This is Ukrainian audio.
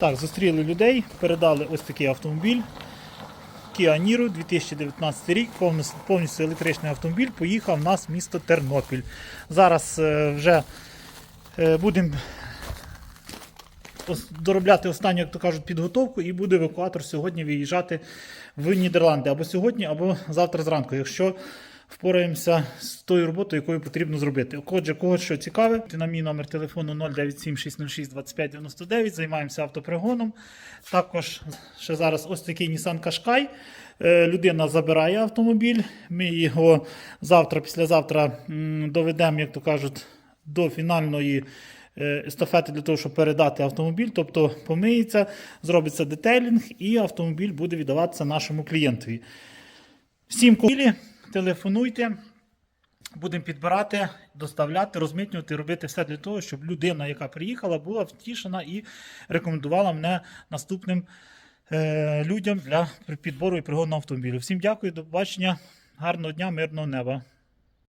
Так, зустріли людей, передали ось такий автомобіль. Kia Niro 2019 рік, повністю, електричний автомобіль, поїхав в нас в місто Тернопіль. Зараз е, вже е, будемо доробляти останню, як то кажуть, підготовку, і буде евакуатор сьогодні виїжджати в Нідерланди або сьогодні, або завтра зранку, якщо впораємося з тою роботою, якою потрібно зробити. Отже, кого що цікаве, на мій номер телефону 097 606 25 99, займаємося автопригоном. Також ще зараз ось такий Nissan Qashqai. Е, Людина забирає автомобіль. Ми його завтра, післязавтра доведемо, як то кажуть, до фінальної е, естафети для того, щоб передати автомобіль. Тобто помиється, зробиться детейлінг, і автомобіль буде віддаватися нашому клієнтові. Всім кулі, телефонуйте. Будемо підбирати, доставляти, розмитнювати, робити все для того, щоб людина, яка приїхала, була втішена і рекомендувала мене наступним е, людям для підбору і пригону автомобілю. Всім дякую, до побачення, гарного дня, мирного неба.